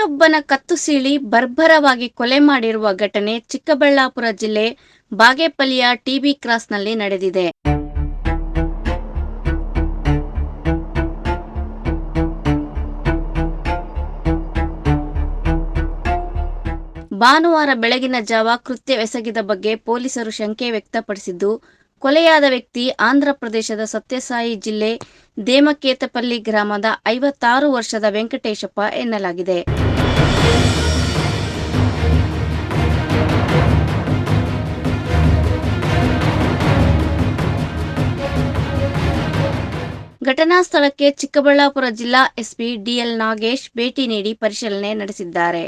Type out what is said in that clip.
ಯುವಕನ ಕತ್ತು ಸೀಳಿ ಬರ್ಬರವಾಗಿ ಕೊಲೆ ಮಾಡಿರುವ ಘಟನೆ ಚಿಕ್ಕಬಳ್ಳಾಪುರ ಜಿಲ್ಲೆ ಬಾಗೇಪಲ್ಲಿಯ ಟಿಬಿ ಕ್ರಾಸ್ನಲ್ಲಿ ನಡೆದಿದೆ. ಭಾನುವಾರ ಬೆಳಗಿನ ಜಾವ ಕೃತ್ಯವೆಸಗಿದ ಬಗ್ಗೆ ಪೊಲೀಸರು ಶಂಕೆ ವ್ಯಕ್ತಪಡಿಸಿದ್ದು, ಕೊಲೆಯಾದ ವ್ಯಕ್ತಿ ಆಂಧ್ರಪ್ರದೇಶದ ಸತ್ಯಸಾಯಿ ಜಿಲ್ಲೆ ದೇಮಕೇತಪಲ್ಲಿ ಗ್ರಾಮದ ಐವತ್ತಾರು ವರ್ಷದ ವೆಂಕಟೇಶಪ್ಪ ಎನ್ನಲಾಗಿದೆ. ಘಟನಾ ಸ್ಥಳಕ್ಕೆ ಚಿಕ್ಕಬಳ್ಳಾಪುರ ಜಿಲ್ಲಾ ಎಸ್ಪಿ ಡಿಎಲ್ ನಾಗೇಶ್ ಭೇಟಿ ನೀಡಿ ಪರಿಶೀಲನೆ ನಡೆಸಿದ್ದಾರೆ.